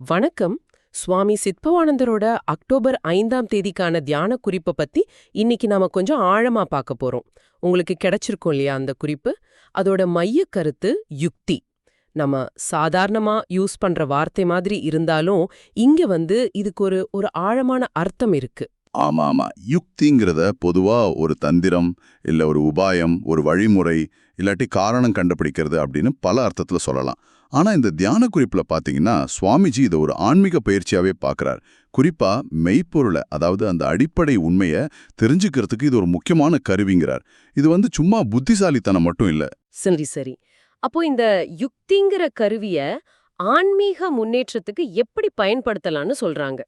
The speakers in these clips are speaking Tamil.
வணக்கம். சுவாமி சித்பவானந்தரோட அக்டோபர் ஐந்தாம் தேதிக்கான தியான குறிப்பை பத்தி இன்னைக்கு நாம கொஞ்சம் ஆழமா பார்க்க போறோம். உங்களுக்கு கிடைச்சிருக்கும் இல்லையா அந்த குறிப்பு? அதோட மைய கருத்து யுக்தி. நம்ம சாதாரணமா யூஸ் பண்ற வார்த்தை மாதிரி இருந்தாலும் இங்க வந்து இதுக்கு ஒரு ஒரு ஆழமான அர்த்தம் இருக்கு. ஆமா ஆமா யுக்திங்கிறத பொதுவா ஒரு தந்திரம் இல்ல ஒரு உபாயம் ஒரு வழிமுறை இல்லாட்டி காரணம் கண்டுபிடிக்கிறது அப்படின்னு பல அர்த்தத்துல சொல்லலாம். ஆனா இந்த தியான குறிப்பில் பார்த்தீங்கன்னா சுவாமிஜி இதை ஒரு ஆன்மீக பயிற்சியாவே பார்க்குறார் குறிப்பா மெய்ப்பொருளை அதாவது அந்த அடிப்படை உண்மையை தெரிஞ்சுக்கிறதுக்கு இது ஒரு முக்கியமான கருவிங்கிறார். இது வந்து சும்மா புத்திசாலித்தனம் மட்டும் இல்ல. சரி சரி. அப்போ இந்த யுக்திங்கிற கருவிய ஆன்மீக முன்னேற்றத்துக்கு எப்படி பயன்படுத்தலாம்னு சொல்றாங்க?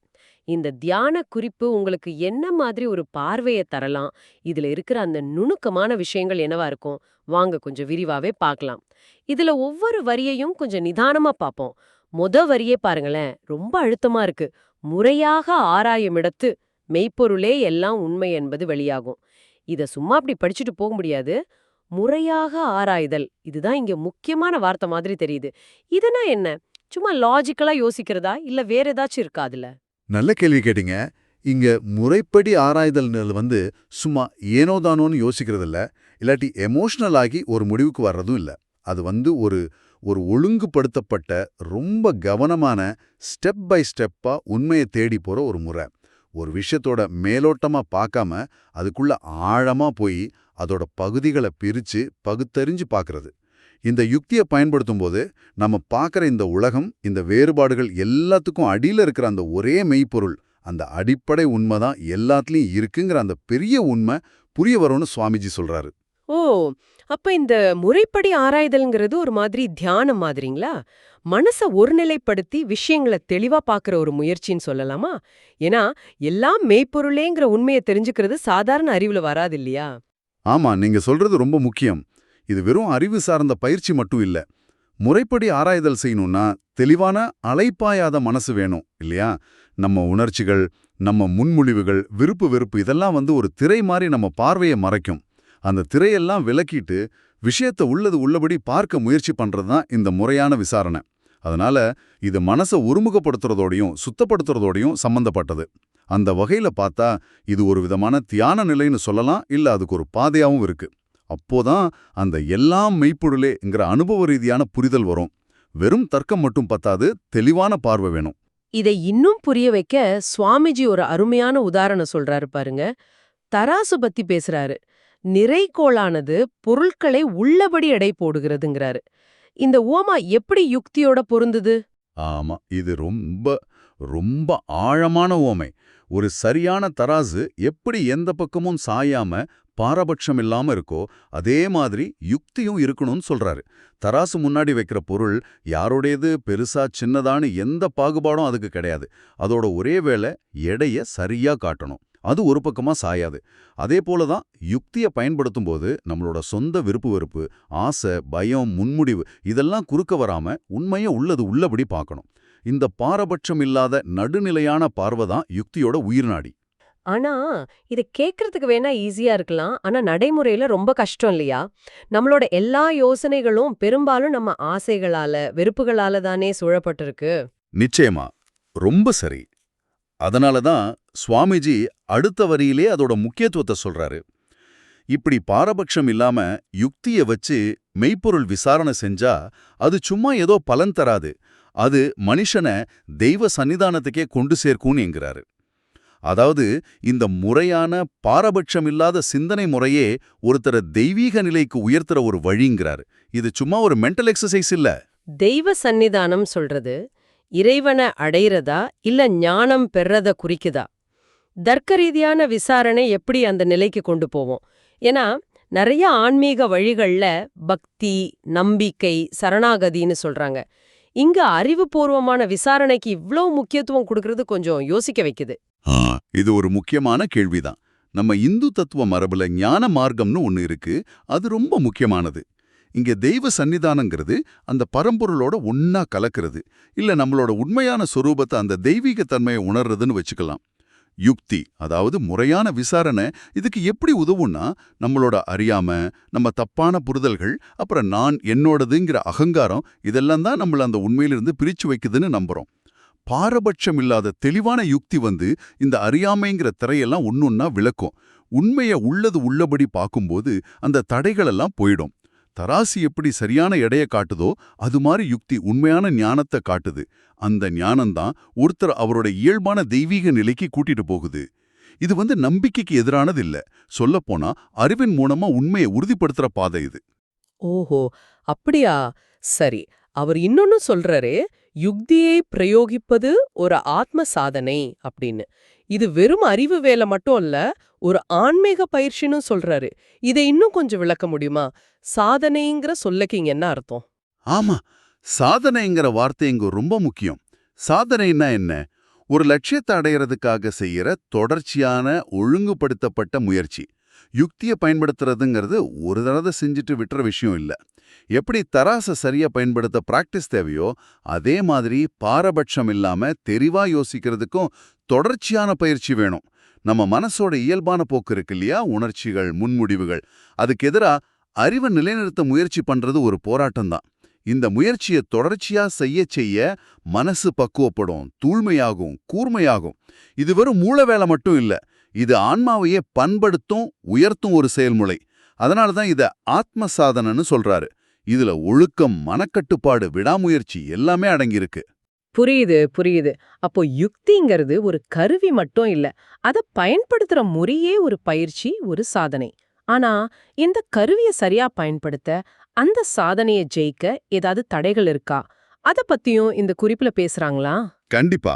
இந்த தியான குறிப்பு உங்களுக்கு என்ன மாதிரி ஒரு பார்வையை தரலாம்? இதுல இருக்கிற அந்த நுணுக்கமான விஷயங்கள் என்னவா இருக்கும்? வாங்க கொஞ்சம் விரிவாவே பார்க்கலாம். இதுல ஒவ்வொரு வரியையும் கொஞ்சம் நிதானமா பார்ப்போம். மொத வரியே பாருங்களேன் ரொம்ப அழுத்தமா இருக்கு. முறையாக ஆராயுமிடத்து மெய்ப்பொருளே எல்லாம் உண்மை என்பது வெளியாகும். இத சும்மா அப்படி படிச்சுட்டு போக முடியாது. முறையாக ஆராய்தல் இதுதான் இங்க முக்கியமான வார்த்தை மாதிரி தெரியுது. இதுனா என்ன? சும்மா லாஜிக்கலா யோசிக்கிறதா? இல்ல வேற ஏதாச்சும் இருக்கா அதுல? நல்ல கேள்வி கேட்டீங்க. இங்க முறைப்படி ஆராய்தல்னு வந்து சும்மா ஏனோதானோன்னு யோசிக்கிறதில்ல. இல்லாட்டி எமோஷனல் ஆகி ஒரு முடிவுக்கு வர்றதும் இல்ல. அது வந்து ஒரு ஒரு ஒழுங்குபடுத்தப்பட்ட ரொம்ப கவனமான ஸ்டெப் பை ஸ்டெப்பா உண்மையை தேடி போற ஒரு முறை. ஒரு விஷயத்தோட மேலோட்டமா பார்க்காம அதுக்குள்ள ஆழமா போய் அதோட பகுதிகளை பிரிச்சு பகுத்தறிஞ்சு பார்க்கறது. இந்த யுக்தியை பயன்படுத்தும் போது நம்ம பார்க்குற இந்த உலகம் இந்த வேறுபாடுகள் எல்லாத்துக்கும் அடியில இருக்கிற அந்த ஒரே மெய்ப்பொருள் அந்த அடிப்படை உண்மை தான் எல்லாத்துலயும் இருக்குங்கிற அந்த பெரிய உண்மை புரிய வரும்னு சுவாமிஜி சொல்றாரு. ஓ அப்ப இந்த முறைப்படி ஆராய்தல்ங்கிறது ஒரு மாதிரி தியானம் மாதிரிங்களா? மனச ஒருநிலைப்படுத்தி விஷயங்களை தெளிவா பார்க்கற ஒரு முயற்சின்னு சொல்லலாமா? ஏன்னா எல்லாம் மெய்ப்பொருளேங்கிற உண்மையை தெரிஞ்சுக்கிறது சாதாரண அறிவுல வராது இல்லையா? ஆமா நீங்க சொல்றது ரொம்ப முக்கியம். இது வெறும் அறிவு சார்ந்த பயிற்சி மட்டும் இல்ல. முறைப்படி ஆராய்தல் செய்யணும்னா தெளிவான அலைப்பாயாத மனசு வேணும் இல்லையா? நம்ம உணர்ச்சிகள் நம்ம முன்மொழிவுகள் விருப்பு வெறுப்பு இதெல்லாம் வந்து ஒரு திரை மாதிரி நம்ம பார்வையை மறைக்கும். அந்த திரையெல்லாம் விலக்கிட்டு விஷயத்தை உள்ளது உள்ளபடி பார்க்க முயற்சி பண்றது தான் இந்த முறையான விசாரணை. அதனால இது மனசை ஒருமுகப்படுத்துறதோடையும் சுத்தப்படுத்துறதோடையும் சம்பந்தப்பட்டது. அந்த வகையில பார்த்தா இது ஒரு விதமான தியான நிலைன்னு சொல்லலாம் இல்ல அதுக்கு ஒரு பாதையாவும் இருக்கு. அப்போதான் அந்த எல்லாம் மெய்ப்பொருளேங்கிற அனுபவ ரீதியான புரிதல் வரும். வெறும் தர்க்கம் மட்டும் பத்தாது தெளிவான பார்வை வேணும். இதை இன்னும் புரிய வைக்க சுவாமிஜி ஒரு அருமையான உதாரணம் சொல்றாரு பாருங்க. தராசு பத்தி பேசுறாரு. நிறைகோளானது பொருட்களை உள்ளபடி எடை போடுகிறதுங்கிறாரு. இந்த உவமா எப்படி யுக்தியோட பொருந்துது? ஆமா இது ரொம்ப ரொம்ப ஆழமான ஓமை ஒரு சரியான தராசு எப்படி எந்த பக்கமும் சாயாம பாரபட்சம் இல்லாம இருக்கோ அதே மாதிரி யுக்தியும் இருக்கணும்னு சொல்றாரு. தராசு முன்னாடி வைக்கிற பொருள் யாரோடையது பெருசா சின்னதான்னு எந்த பாகுபாடும் அதுக்கு கிடையாது. அதோட ஒரே வேளை எடைய சரியா காட்டணும். அது ஒரு பக்கமா சாயாது. அதே போல தான் யுக்தியை பயன்படுத்தும் போது நம்மளோட சொந்த விருப்பு வெறுப்பு ஆசை பயம் முன்முடிவு இதெல்லாம் குறுக்க வராம உண்மையை உள்ளது உள்ளபடி பார்க்கணும். இந்த பாரபட்சம் இல்லாத நடுநிலையான பார்வை தான் யுக்தியோட உயிர்நாடி ஆனா இத கேக்குறதுக்கு வேணா ஈஸியா இருக்கலாம். ஆனா நடைமுறையில ரொம்ப கஷ்டம் இல்லையா? நம்மளோட எல்லா யோசனைகளும் பெரும்பாலும் நம்ம ஆசைகளால வெறுப்புகளால தானே சூழப்பட்டிருக்கு. நிச்சயமா. ரொம்ப சரி. அதனால தான் சுவாமிஜி அடுத்த வரியிலே அதோட முக்கியத்துவத்தை சொல்றாரு. இப்படி பாரபட்சம் இல்லாம யுக்திய வச்சு மெய்ப்பொருள் விசாரணை செஞ்சா அது சும்மா ஏதோ பலன் தராது. அது மனுஷனை தெய்வ சன்னிதானத்துக்கே கொண்டு சேர்க்கும்னு என்கிறாரு. அதாவது இந்த முறையான பாரபட்சம் இல்லாத சிந்தனை முறையே ஒருத்தர தெய்வீக நிலைக்கு உயர்த்துற ஒரு வழிங்கிறார். இது சும்மா ஒரு மென்டல் எக்ஸசைஸ் இல்ல. தெய்வ சந்நிதானம் சொல்றது இறைவனை அடையிறதா இல்ல ஞானம் பெறத குறிக்குதா? தர்க்க ரீதியான விசாரணை எப்படி அந்த நிலைக்கு கொண்டு போவோம்? ஏன்னா நிறைய ஆன்மீக வழிகள்ல பக்தி நம்பிக்கை சரணாகதின்னு சொல்றாங்க. இங்க அறிவுபூர்வமான விசாரணைக்கு இவ்ளோ முக்கியத்துவம் கொடுக்கறது கொஞ்சம் யோசிக்க வைக்குது. இது ஒரு முக்கியமான கேள்விதான். நம்ம இந்து தத்துவ மரபுல ஞான மார்க்கம்னு ஒன்னு இருக்கு. அது ரொம்ப முக்கியமானது. இங்க தெய்வ சன்னிதானங்கிறது அந்த பரம்பொருளோட ஒன்னா கலக்கிறது. இல்ல நம்மளோட உண்மையான சொரூபத்தை அந்த தெய்வீக தன்மையை உணர்றதுன்னு வச்சுக்கலாம். யுக்தி அதாவது முறையான விசாரணை இதுக்கு எப்படி உதவும்னா நம்மளோட அறியாம நம்ம தப்பான புரிதல்கள் அப்புறம் நான் என்னோடதுங்கிற அகங்காரம் இதெல்லாம் தான் நம்மள அந்த உண்மையிலிருந்து பிரிச்சு வைக்குதுன்னு நம்புறோம். பாரபட்சம் இல்லாத தெளிவான யுக்தி வந்து இந்த அறியாமைங்கிற திரையெல்லாம் ஒன்னொன்னா விளக்கும். உண்மைய உள்ளது உள்ளபடி பார்க்கும்போது அந்த தடைகளெல்லாம் போயிடும். தராசு எப்படி சரியான எடைய காட்டுதோ அது மாதிரி யுக்தி உண்மையான ஞானத்தை காட்டுது. அந்த ஞானம்தான் ஒருத்தர் அவரோட இயல்பான தெய்வீக நிலைக்கு கூட்டிட்டு போகுது. இது வந்து நம்பிக்கைக்கு எதிரானது இல்ல. சொல்லப்போனா அறிவின் மூலமா உண்மையை உறுதிப்படுத்துற பாதை இது. ஓஹோ அப்படியா? சரி அவர் இன்னொன்னு சொல்றாரு. யுக்தியை பிரயோகிப்பது ஒரு ஆத்ம சாதனை அப்படின்னு. இது வெறும் அறிவு வேலை மட்டும் இல்ல ஒரு ஆன்மீக பயிற்சின்னு சொல்றாரு. இதை இன்னும் கொஞ்சம் விளக்க முடியுமா? சாதனைங்கிற சொல்லக்கு இங்க என்ன அர்த்தம்? ஆமா சாதனைங்கிற வார்த்தை இங்க ரொம்ப முக்கியம். சாதனைன்னா என்ன? ஒரு லட்சியத்தை அடையறதுக்காக செய்யற தொடர்ச்சியான ஒழுங்குபடுத்தப்பட்ட முயற்சி. யுக்தியை பயன்படுத்துறதுங்கிறது ஒரு தடவை செஞ்சுட்டு விட்டுற விஷயம் இல்ல. எப்படி தராசை சரியா பயன்படுத்த பிராக்டிஸ் தேவையோ அதே மாதிரி பாரபட்சம் இல்லாம தெரிவா யோசிக்கிறதுக்கும் தொடர்ச்சியான பயிற்சி வேணும். நம்ம மனசோட இயல்பான போக்கு இருக்கு இல்லையா? உணர்ச்சிகள் முன்முடிவுகள். அதுக்கு எதிராக அறிவை நிலைநிறுத்த முயற்சி பண்றது ஒரு போராட்டம் தான். இந்த முயற்சியை தொடர்ச்சியா செய்ய செய்ய மனசு பக்குவப்படும் தூய்மையாகும் கூர்மையாகும். இது வெறும் மூல வேலை மட்டும் இல்ல இது ஆன்மாவையே பண்படுத்தும் உயர்த்தும் ஒரு செயல்முறை. அதனால தான் இத ஆத்ம சாதனைன்னு சொல்றாரு. இதுல ஒழுக்கம் மனக்கட்டுப்பாடு விடாமுயற்சி எல்லாமே அடங்கியிருக்கு. புரியுது புரியுது. அப்போ யுக்திங்கிறது ஒரு கருவி மட்டும் இல்ல அத பயன்படுத்துற முறையே ஒரு பயிற்சி ஒரு சாதனை. ஆனா இந்த கருவிய சரியா பயன்படுத்த அந்த சாதனைய ஜெயிக்க ஏதாவது தடைகள் இருக்கா? அத பத்தியும் இந்த குறிப்புல பேசுறாங்களா? கண்டிப்பா.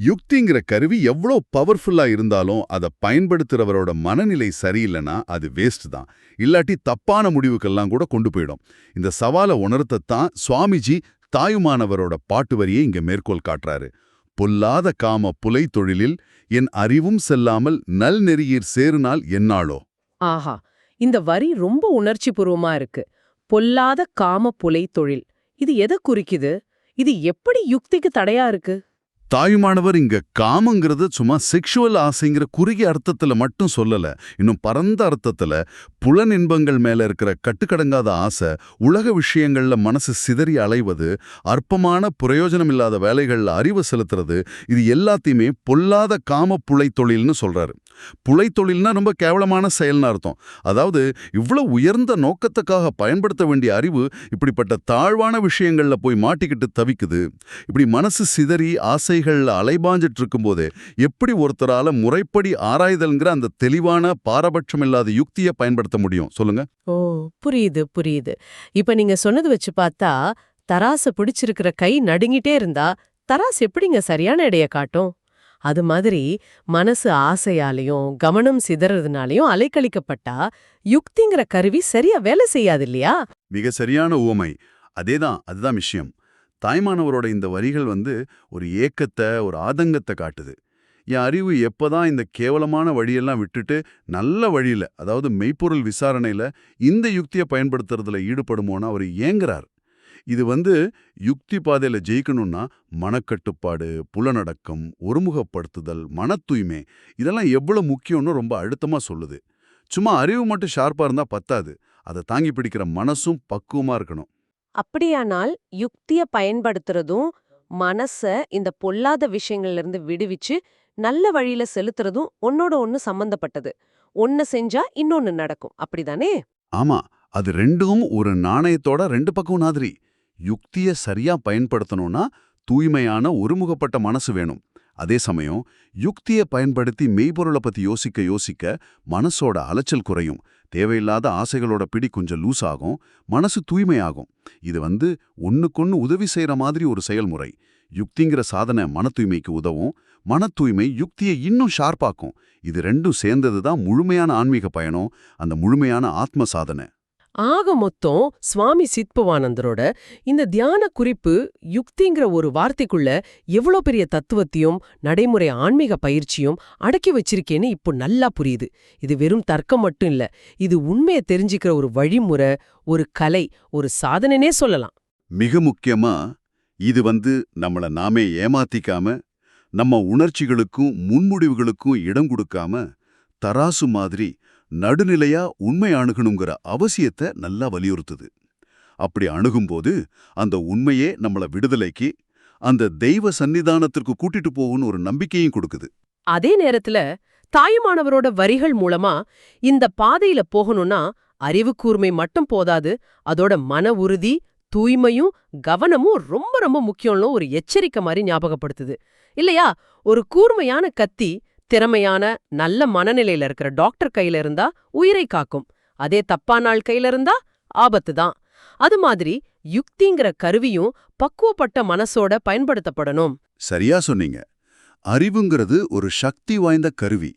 யுக்திங்கிற கருவி எவ்வளோ பவர்ஃபுல்லா இருந்தாலும் அதை பயன்படுத்துறவரோட மனநிலை சரியில்லைன்னா அது வேஸ்ட் தான். இல்லாட்டி தப்பான முடிவுக்கெல்லாம் கூட கொண்டு போயிடும். இந்த சவாலை உணர்த்தத்தான் சுவாமிஜி தாயுமானவரோட பாட்டு வரியை இங்க மேற்கோள் காட்டுறாரு. பொல்லாத காம புலை தொழிலில் என் அறிவும் செல்லாமல் நல் நெறியீர் சேருனால் என்னாளோ? ஆஹா! இந்த வரி ரொம்ப உணர்ச்சி பூர்வமா இருக்கு. பொல்லாத காம புலை தொழில். இது எதை குறிக்குது? இது எப்படி யுக்திக்கு தடையா இருக்கு? தாயுமானவர் இங்க காமங்கிறது சும்மா செக்ஷுவல் ஆசைங்கிற குறுகிய அர்த்தத்துல மட்டும் சொல்லல. இன்னும் பரந்த அர்த்தத்துல புலன் இன்பங்கள் மேல இருக்கிற கட்டுக்கடங்காத ஆசை உலக விஷயங்கள்ல மனசு சிதறி அலைவது அற்பமான பிரயோஜனம் இல்லாத வேலைகள்ல அறிவு செலுத்துறது இது எல்லாத்தையுமே பொல்லாத காம புலை தொழில்னு சொல்றாரு. புலை தொழில்னா ரொம்ப கேவலமான செயல்னு அர்த்தம். அதாவது இவ்வளவு உயர்ந்த நோக்கத்துக்காக பயன்படுத்த வேண்டிய அறிவு இப்படிப்பட்ட தாழ்வான விஷயங்கள்ல போய் மாட்டிக்கிட்டு தவிக்குது. இப்படி மனசு சிதறி ஆசைகள்ல அலைபாஞ்சிட்டு இருக்கும்போதே எப்படி ஒருத்தரால முறைப்படி ஆராய்தல்ங்கிற அந்த தெளிவான பாரபட்சம் இல்லாத யுக்தியை பயன்படுத்த முடியும்? சொல்லுங்க. ஓ புரியுது புரியுது. இப்ப நீங்க சொன்னது வச்சு பார்த்தா தராச பிடிச்சிருக்கிற கை நடுங்கிட்டே இருந்தா தராசு எப்படிங்க சரியான எடைய காட்டும்? அது மாதிரி மனசு ஆசையாலையும் கவனம் சிதறதுனாலையும் அலைக்கழிக்கப்பட்டா யுக்திங்கிற கருவி சரியா வேலை செய்யாது இல்லையா மிக சரியான உவமை. அதேதான் அதுதான் விஷயம். தாய்மானவரோட இந்த வரிகள் வந்து ஒரு ஏக்கத்தை ஒரு ஆதங்கத்தை காட்டுது. என் அறிவு எப்போதான் இந்த கேவலமான வழியெல்லாம் விட்டுட்டு நல்ல வழியில் அதாவது மெய்ப்பொருள் விசாரணையில இந்த யுக்தியை பயன்படுத்துறதுல ஈடுபடுமோன்னு அவர் ஏங்குறார். இது வந்து யுக்தி பாதையில ஜெயிக்கணும்னா மனக்கட்டுப்பாடு புலனடக்கம் ஒருமுகப்படுத்துதல் மன தூய்மை இதெல்லாம் எவ்வளவு முக்கியம்னு ரொம்ப அழுத்தமா சொல்லுது. சும்மா அறிவு மட்டும் ஷார்ப்பா இருந்தா பத்தாது. அதை தாங்கி பிடிக்கிற மனசும் பக்குவமா இருக்கணும். அப்படியானால் யுக்திய பயன்படுத்துறதும் மனச இந்த பொல்லாத விஷயங்கள்ல இருந்து விடுவிச்சு நல்ல வழியில செலுத்துறதும் ஒன்னோட ஒன்னு சம்பந்தப்பட்டது. ஒன்னு செஞ்சா இன்னொன்னு நடக்கும். அப்படிதானே? ஆமா. அது ரெண்டும் ஒரு நாணயத்தோட ரெண்டு பக்கம் மாதிரி யுக்திய சரியா பயன்படுத்தணும்னா தூய்மையான ஒருமுகப்பட்ட மனசு வேணும். அதே சமயம் யுக்திய பயன்படுத்தி மெய்ப்பொருளை பத்தி யோசிக்க யோசிக்க மனசோட அலைச்சல் குறையும். தேவையில்லாத ஆசைகளோட பிடி கொஞ்சம் லூஸ் ஆகும் மனசு தூய்மையாகும். இது வந்து ஒண்ணுக்கொன்னு உதவி செய்யற மாதிரி ஒரு செயல்முறை. யுக்திங்கிற சாதனை மன தூய்மைக்கு உதவும். மன தூய்மை யுக்தியை இன்னும் ஷார்ப்பாக்கும். இது ரெண்டும் சேர்ந்தது தான் முழுமையான ஆன்மீக பயணம். அந்த முழுமையான ஆத்ம சாதனை. ஆக மொத்தம் சுவாமி சித்பவானந்தரோட இந்த தியான குறிப்பு யுக்திங்கிற ஒரு வார்த்தைக்குள்ள எவ்வளோ பெரிய தத்துவத்தையும் நடைமுறை ஆன்மீக பயிற்சியும் அடக்கி வச்சிருக்கேன்னு இப்போ நல்லா புரியுது. இது வெறும் தர்க்கம் மட்டும் இல்ல இது உண்மையை தெரிஞ்சுக்கிற ஒரு வழிமுறை ஒரு கலை ஒரு சாதனைனே சொல்லலாம். மிக முக்கியமா இது வந்து நம்மள நாமே ஏமாத்திக்காம நம்ம உணர்ச்சிகளுக்கும் முன்முடிவுகளுக்கும் இடம் கொடுக்காம தராசு மாதிரி நடுநிலையா உண்மை அணுகணுங்கிற அவசியத்தை நல்லா வலியுறுத்துது. அப்படி அணுகும்போது அந்த உண்மையே நம்மள விடுதலைக்கு அந்த தெய்வ சன்னிதானத்திற்கு கூட்டிட்டு போகும்னு ஒரு நம்பிக்கையும் கொடுக்குது. அதே நேரத்துல தாயுமானவரோட வரிகள் மூலமா இந்த பாதையில போகணும்னா அறிவு கூர்மை மட்டும் போதாது அதோட மன உறுதி தூய்மையும் கவனமும் ரொம்ப ரொம்ப முக்கியம்னு ஒரு எச்சரிக்கை மாதிரி ஞாபகப்படுத்துது. இல்லையா? ஒரு கூர்மையான கத்தி திறமையான நல்ல மனநிலையில இருக்கிற டாக்டர் கையில இருந்தா உயிரை காக்கும். அதே தப்பான ஆள் கையில இருந்தா ஆபத்து தான். அது மாதிரி யுக்திங்கிற கருவியும் பக்குவப்பட்ட மனசோட பயன்படுத்தப்படணும். சரியா சொன்னீங்க. அறிவுங்கிறது ஒரு சக்தி வாய்ந்த கருவி.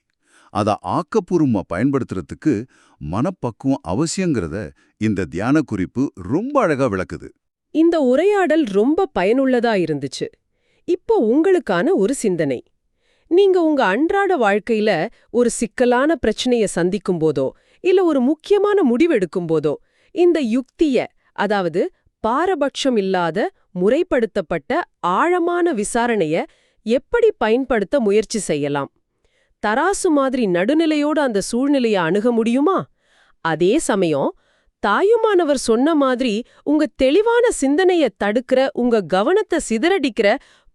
அத ஆக்கப்பூர்வமா பயன்படுத்துறதுக்கு மனப்பக்குவம் அவசியங்கிறத இந்த தியான குறிப்பு ரொம்ப அழகா விளக்குது. இந்த உரையாடல் ரொம்ப பயனுள்ளதா இருந்துச்சு. இப்போ உங்களுக்கான ஒரு சிந்தனை. நீங்க உங்க அன்றாட வாழ்க்கையில ஒரு சிக்கலான பிரச்சனைய சந்திக்கும் போதோ இல்ல ஒரு முக்கியமான முடிவெடுக்கும் போதோ இந்த யுக்திய அதாவது பாரபட்சம் இல்லாத முறைப்படுத்தப்பட்ட ஆழமான விசாரணைய எப்படி பயன்படுத்த முயற்சி செய்யலாம்? தராசு மாதிரி நடுநிலையோட அந்த சூழ்நிலைய அணுக முடியுமா? அதே சமயம் தாயுமானவர் சொன்ன மாதிரி உங்க தெளிவான சிந்தனைய தடுக்கிற உங்க கவனத்தை சிதறடிக்கிற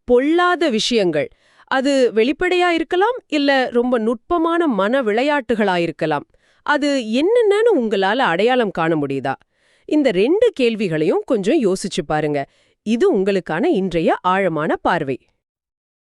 பொல்லாத விஷயங்கள் அது வெளிப்படையா இருக்கலாம் இல்ல ரொம்ப நுட்பமான மன விளையாட்டுகளா இருக்கலாம். அது என்னென்னு உங்களால அடையாளம் காண முடியுதா? இந்த ரெண்டு கேள்விகளையும் கொஞ்சம் யோசிச்சு பாருங்க. இது உங்களுக்கான இன்றைய ஆழமான பார்வை.